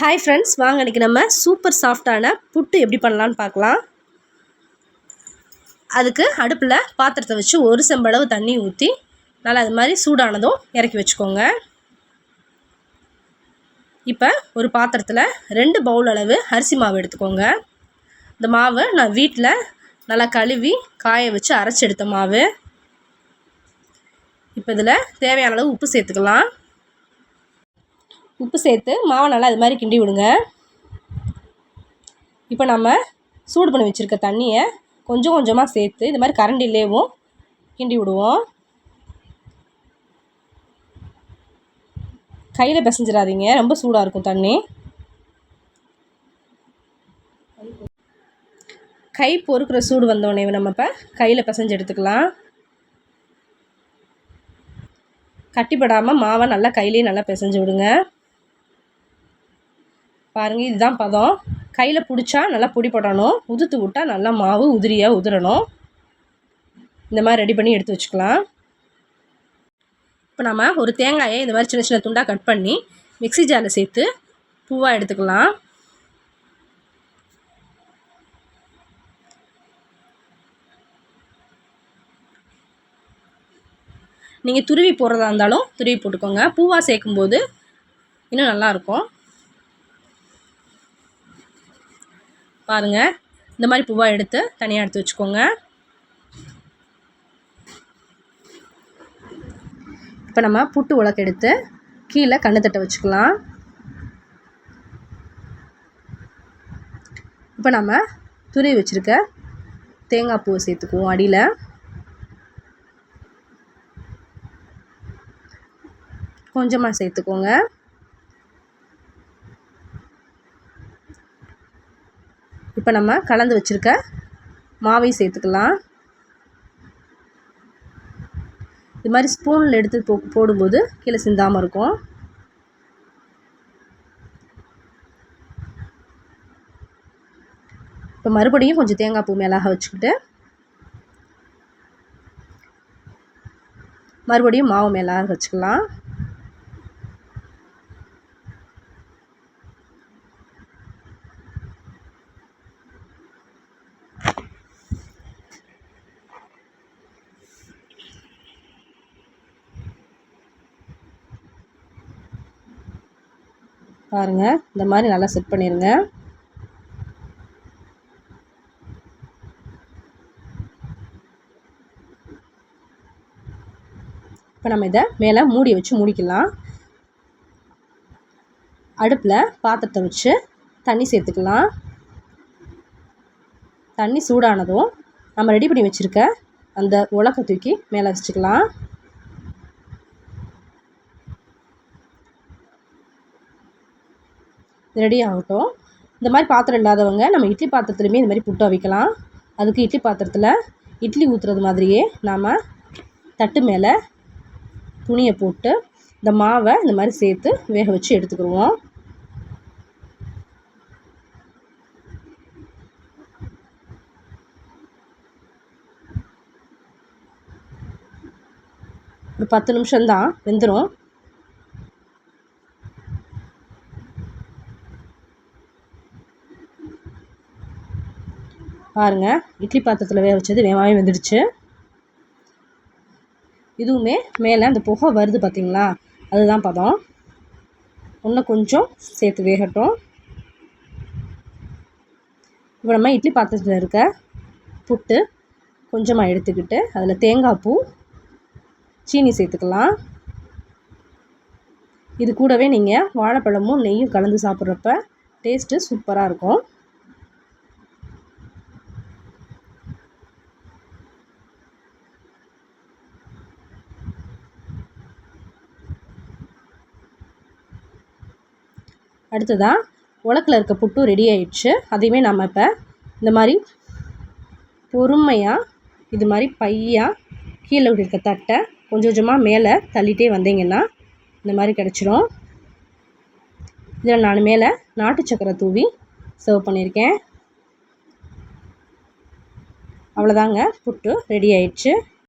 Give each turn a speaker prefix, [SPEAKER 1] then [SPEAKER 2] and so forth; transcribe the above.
[SPEAKER 1] Hi friends வாங்க இன்றைக்கி நம்ம சூப்பர் சாஃப்டான புட்டு எப்படி பண்ணலான்னு பார்க்கலாம். அதுக்கு அடுப்பில் பாத்திரத்தை வச்சு ஒரு செம்பளவு தண்ணி ஊற்றி நல்லா அது மாதிரி சூடானதும் இறக்கி வச்சுக்கோங்க. இப்போ ஒரு பாத்திரத்தில் ரெண்டு பவுல் அளவு அரிசி மாவு எடுத்துக்கோங்க. இந்த மாவு நான் வீட்டில் நல்லா கழுவி காய வச்சு அரைச்சி எடுத்த மாவு. இப்போ இதில் தேவையான அளவு உப்பு சேர்த்துக்கலாம். உப்பு சேர்த்து மாவை நல்லா இது மாதிரி கிண்டி விடுங்க. இப்போ நம்ம சூடு பண்ணி வச்சுருக்க தண்ணியை கொஞ்சம் கொஞ்சமாக சேர்த்து இது மாதிரி கரண்டிலேயும் கிண்டி விடுவோம். கையில் பிசைஞ்சிடாதீங்க ரொம்ப சூடாக இருக்கும் தண்ணி. கை பொறுக்கிற சூடு வந்தோடனே நம்ம இப்போ கையில் பிசைஞ்சு எடுத்துக்கலாம். கட்டிப்படாமல் மாவை நல்லா கையிலேயே நல்லா பிசைஞ்சு விடுங்க. பாருங்கள் இதுதான் பதம். கையில் பிடிச்சா நல்லா பொடி போடணும். உதுத்து விட்டால் நல்லா மாவு உதிரியாக உதிரணும். இந்த மாதிரி ரெடி பண்ணி எடுத்து வச்சுக்கலாம். இப்போ நம்ம ஒரு தேங்காயை இந்த மாதிரி சின்ன சின்ன துண்டாக கட் பண்ணி மிக்சி ஜாரில் சேர்த்து பூவாக எடுத்துக்கலாம். நீங்கள் துருவி போடுறதா இருந்தாலும் துருவி போட்டுக்கோங்க. பூவாக சேர்க்கும்போது இன்னும் நல்லாயிருக்கும் பாருங்கள் இந்த மாதிரி பூவாக எடுத்து தனியாக எடுத்து வச்சுக்கோங்க. இப்போ நம்ம புட்டு உலக்கு எடுத்து கீழே கண்ணுத்தட்டை வச்சுக்கலாம். இப்போ நம்ம துருவி வச்சுருக்க தேங்காய் பூவை சேர்த்துக்குவோம் அடியில். கொஞ்சமாக சேர்த்துக்கோங்க. இப்போ நம்ம கலந்து வச்சுருக்க மாவையும் சேர்த்துக்கலாம். இது மாதிரி ஸ்பூனில் எடுத்து போ போடும்போது கீழே சிந்தாமல் இருக்கும். இப்போ மறுபடியும் கொஞ்சம் தேங்காய் பூ மேலாக வச்சுக்கிட்டு மறுபடியும் மாவு மேலாக வச்சுக்கலாம். பாருங்கள் இந்த மாதிரி நல்லா செட் பண்ணிடுங்க இப்போ நம்ம இதை மேலே மூடி வச்சு மூடிக்கலாம். அடுப்பில் பாத்திரத்தை வச்சு தண்ணி சேர்த்துக்கலாம். தண்ணி சூடானதும் நம்ம ரெடி பண்ணி வச்சுருக்க அந்த உலக்கை தூக்கி மேலே வச்சுக்கலாம். ரெடி ஆகட்டும். இந்த மாதிரி பாத்திரம் இல்லாதவங்க நம்ம இட்லி பாத்திரத்துலையுமே இந்த மாதிரி புட்டு அவிக்கலாம். அதுக்கு இட்லி பாத்திரத்தில் இட்லி ஊற்றுறது மாதிரியே நாம் தட்டு மேலே துணியை போட்டு இந்த மாவை இந்த மாதிரி சேர்த்து வேக வச்சு எடுத்துக்கிடுவோம். ஒரு பத்து நிமிஷம்தான் வெந்துடும் பாருங்கள் இட்லி பாத்திரத்தில் வேக வச்சது வேகமாகவே வெந்துடுச்சு. இதுவுமே மேலே அந்த புகை வருது பார்த்திங்களா அதுதான் பதம். இன்னும் கொஞ்சம் சேர்த்து வேகட்டும். இப்போ நம்ம இட்லி பாத்திரத்தில் இருக்க புட்டு கொஞ்சமாக எடுத்துக்கிட்டு அதில் தேங்காய் பூ சீனி சேர்த்துக்கலாம். இது கூடவே நீங்கள் வாழைப்பழமும் நெய்யும் கலந்து சாப்பிட்றப்ப டேஸ்ட்டு சூப்பராக இருக்கும். அடுத்ததாக உலக்கில் இருக்க புட்டும் ரெடி ஆயிடுச்சு. அதையுமே நம்ம இப்போ இந்த மாதிரி பொறுமையாக இது மாதிரி பையாக கீழே இருக்க தட்டை கொஞ்சம் கொஞ்சமாக மேலே தள்ளிட்டே வந்தீங்கன்னா இந்த மாதிரி கிடச்சிரும். இதில் நான் மேலே நாட்டு சக்கரை தூவி சர்வ் பண்ணியிருக்கேன். அவ்வளோதாங்க புட்டு ரெடி ஆயிடுச்சு.